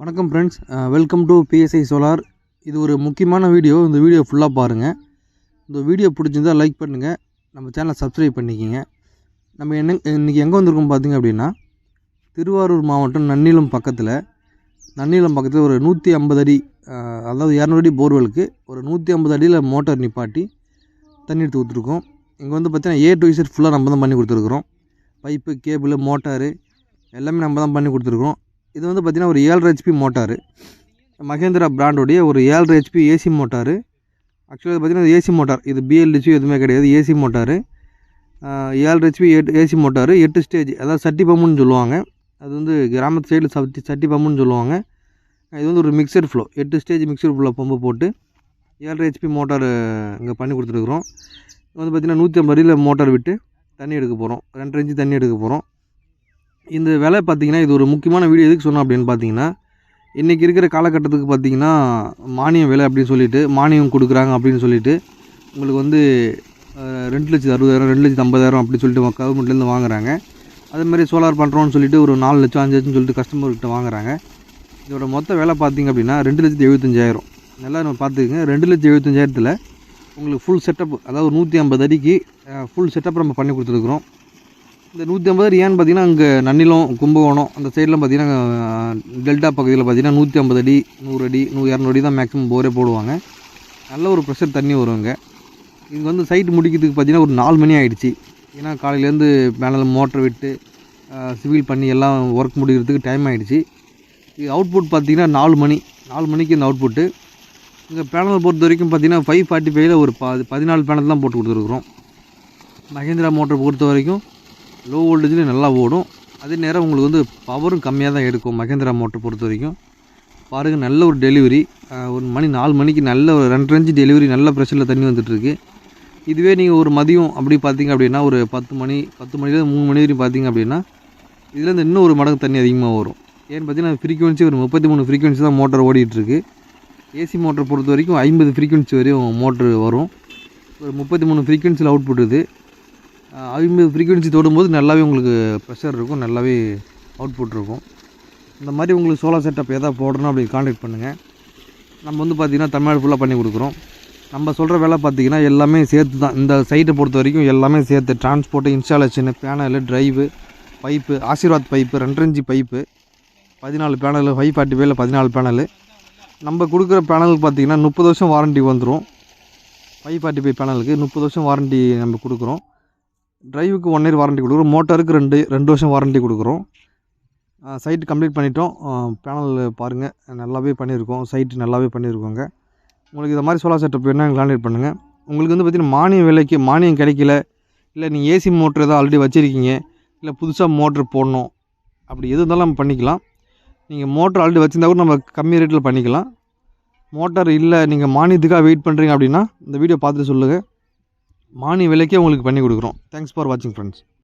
வணக்கம் friends welcome to PSI solar இது ஒரு முக்கியமான வீடியோ. இந்த வீடியோ ஃபுல்லாக பாருங்கள் இந்த வீடியோ பிடிச்சிருந்தா லைக் பண்ணுங்கள் நம்ம சேனலை சப்ஸ்கிரைப் பண்ணிக்கிங்க. நம்ம என்ன இன்றைக்கி எங்கே வந்திருக்கோம் பார்த்தீங்க அப்படின்னா திருவாரூர் மாவட்டம் நன்னிலம் பக்கத்தில். நன்னிலம் பக்கத்தில் ஒரு நூற்றி ஐம்பது அடி அதாவது இரநூறு அடி போர்வெலுக்கு ஒரு நூற்றி ஐம்பது அடியில் மோட்டார் நிப்பாட்டி தண்ணி எடுத்து ஊற்றுருக்கோம் இங்கே வந்து பார்த்திங்கன்னா ஏ டு இசட் ஃபுல்லாக நம்ம தான் பண்ணி கொடுத்துருக்குறோம். பைப்பு கேபிள் மோட்டாரு எல்லாமே நம்ம தான் பண்ணி கொடுத்துருக்கோம் இது வந்து பார்த்திங்கன்னா ஒரு ஏழரை ஹெச்பி மோட்டாரு. மகேந்திரா பிராண்டோடைய ஒரு ஏழரை ஹெச்பி ஏசி மோட்டாரு. ஆக்சுவலாக பார்த்திங்கன்னா ஏசி மோட்டார். இது பிஎல்டிசி எதுவுமே கிடையாது. AC motor. ஏழு ஹெச்பி எட்டு ஏசி மோட்டாரு. எட்டு ஸ்டேஜ் அதாவது சட்டி பம்புன்னு சொல்லுவாங்க. அது வந்து கிராமத்து சைடில் சட்டி சட்டி பம்புன்னு சொல்லுவாங்க. இது வந்து ஒரு மிக்சர் ஃப்ளோ எட்டு ஸ்டேஜ் மிக்சர் ஃப்ளோ பம்பு போட்டு ஏழரை ஹெச்பி மோட்டார் இங்கே பண்ணி கொடுத்துருக்குறோம். வந்து பார்த்திங்கன்னா நூற்றி ஐம்பது அடியில் மோட்டார் விட்டு தண்ணி எடுக்க போகிறோம் ரெண்டரை இன்ச்சு தண்ணி எடுக்க போகிறோம் இந்த விலை பார்த்தீங்கன்னா இது ஒரு முக்கியமான வீடியோ. எதுக்கு சொன்னோம் அப்படின்னு பார்த்தீங்கன்னா இன்றைக்கி இருக்கிற காலகட்டத்துக்கு பார்த்தீங்கன்னா மானியம் விலை அப்படின்னு சொல்லிட்டு மானியம் கொடுக்குறாங்க அப்படின்னு சொல்லிட்டு உங்களுக்கு வந்து ரெண்டு லட்சத்து அறுபதாயிரம் ரெண்டு லட்சத்து ஐம்பதாயிரம் அப்படின்னு சொல்லிட்டு கவர்மெண்ட்லேருந்து வாங்குறாங்க. அதே மாதிரி சோலார் பண்ணுறோன்னு சொல்லிட்டு ஒரு நாலு லட்சம் அஞ்சு லட்சம்னு சொல்லிட்டு கஸ்டமர்கிட்ட வாங்குறாங்க. இதோட மொத்த விலை பார்த்தீங்க அப்படின்னா ரெண்டு லட்சத்து எழுபத்தஞ்சாயிரம். நல்லா நம்ம பார்த்துக்குங்க. ரெண்டு லட்சத்து எழுபத்தஞ்சாயிரத்தில் உங்களுக்கு ஃபுல் செட்டப் அதாவது நூற்றி ஐம்பது அடிக்கு ஃபுல் செட்டப் நம்ம பண்ணி கொடுத்துருக்குறோம். இந்த நூற்றி ஐம்பது ஏன்னு பார்த்தீங்கன்னா அங்கே நன்னிலம் கும்பகோணம் அந்த சைட்லாம் பார்த்தீங்கன்னா டெல்டா பகுதியில் பார்த்தீங்கன்னா நூற்றி ஐம்பது அடி நூறு அடி நூறு இரநூறு அடி தான் மேக்ஸிமம் போரே போடுவாங்க. நல்ல ஒரு ப்ரெஷர் தண்ணி வரும் இங்கே இங்கே வந்து சைட் முடிக்கிறதுக்கு பார்த்தீங்கன்னா ஒரு நாலு மணி ஆகிடுச்சி ஏன்னா காலையிலேருந்து மேலே மோட்டர் விட்டு சிவில் பண்ணி எல்லாம் ஒர்க் முடிக்கிறதுக்கு டைம் ஆகிடுச்சு இது அவுட்புட் பார்த்தீங்கன்னா நாலு மணி நாலு மணிக்கு இந்த அவுட்புட்டு இங்கே பேனல் பொறுத்த வரைக்கும் பார்த்தீங்கன்னா ஃபைவ் ஃபார்ட்டி ஃபைவ்ல ஒரு ப பதினாலு பேனல் தான் போட்டு கொடுத்துருக்குறோம். மகேந்திரா மோட்டர் பொறுத்த வரைக்கும் லோ வோல்டேஜ்லேயும் நல்லா ஓடும். அதே நேரம் உங்களுக்கு வந்து பவரும் கம்மியாக தான் எடுக்கும் மகேந்திரா மோட்டர் பொறுத்த வரைக்கும். பாருங்கள் நல்ல ஒரு டெலிவரி ஒரு மணி நாலு மணிக்கு நல்ல ஒரு ரெண்டு இன்ச்சு டெலிவரி நல்ல ப்ரெஷரில் தண்ணி வந்துட்டுருக்கு. இதுவே நீங்கள் ஒரு மதியம் அப்படி பார்த்தீங்க அப்படின்னா ஒரு பத்து மணி பத்து மணிலேருந்து மூணு மணி வரைக்கும் பார்த்தீங்க அப்படின்னா இதுலேருந்து இன்னும் ஒரு மடங்கு தண்ணி அதிகமாக வரும். ஏன்னு பார்த்தீங்கன்னா ஃப்ரீக்வன்சி ஒரு முப்பத்தி மூணு ஃப்ரீக்வன்சி தான் மோட்டர் ஓடிட்டுருக்கு. ஏசி மோட்டர் பொறுத்த வரைக்கும் ஐம்பது ஃப்ரீக்வன்சி வரையும் மோட்ரு வரும். ஒரு முப்பத்தி மூணு ஃப்ரீக்வன்சியில் அவுட் இது அஹ் ஃப்ரீக்குவென்சி ஃப்ரீக்வன்சி தொடும்போது நல்லாவே உங்களுக்கு ப்ரெஷர் இருக்கும் நல்லாவே அவுட்புட் இருக்கும். இந்த மாதிரி உங்களுக்கு சோலார் செட்டப் எதாவது போடணும் அப்படி காண்டாக்ட் பண்ணுங்கள் நம்ம வந்து பார்த்திங்கன்னா தமிழ்நாடு ஃபுல்லாக பண்ணி கொடுக்குறோம். நம்ம சொல்கிற வேலை பார்த்திங்கன்னா எல்லாமே சேர்த்து தான் இந்த சைட்டை பொறுத்த வரைக்கும் எல்லாமே சேர்த்து transport installation panel drive pipe Ashirvad pipe ரெண்டரஞ்சி pipe பதினாலு பேனல் ஃபைவ் ஃபார்ட்டி ஃபைவ்ல பதினாலு பேனலு நம்ம கொடுக்குற பேனலுக்கு பார்த்திங்கன்னா முப்பது வருஷம் வாரண்டி வந்துடும் ஃபைவ் ஃபார்ட்டி ஃபைவ் பேனலுக்கு முப்பது வருஷம் வாரண்டி நம்ம கொடுக்குறோம். டிரைவுக்கு ஒன் இயர் வாரண்டி கொடுக்குறோம். மோட்டருக்கு ரெண்டு ரெண்டு வருஷம் வாரண்டி கொடுக்குறோம். சைட்டு கம்ப்ளீட் பண்ணிட்டோம். பேனல் பாருங்கள் நல்லாவே பண்ணியிருக்கோம். சைட்டு நல்லாவே பண்ணியிருக்கோங்க. உங்களுக்கு இந்த மாதிரி சோலார் செட்டப் வேணால் கான்டாக்ட் பண்ணுங்கள் உங்களுக்கு வந்து பார்த்திங்கன்னா மானியம் விலைக்கு மானியம் கிடைக்கல. இல்லை நீங்கள் ஏசி மோட்ரு எதாவது ஆல்ரெடி வச்சுருக்கீங்க. இல்லை புதுசாக மோட்ரு போடணும். அப்படி எது இருந்தாலும் நம்ம பண்ணிக்கலாம். நீங்கள் மோட்டர் ஆல்ரெடி வச்சுருந்தா கூட நம்ம கம்மி ரேட்டில் பண்ணிக்கலாம். மோட்டார் இல்லை நீங்கள் மானியத்துக்காக வெயிட் பண்ணுறீங்க அப்படின்னா இந்த வீடியோ பார்த்துட்டு சொல்லுங்கள் மானிய விலைக்கே உங்களுக்கு பண்ணி கொடுக்குறோம். தேங்க்ஸ் ஃபார் வாட்சிங் ஃப்ரெண்ட்ஸ்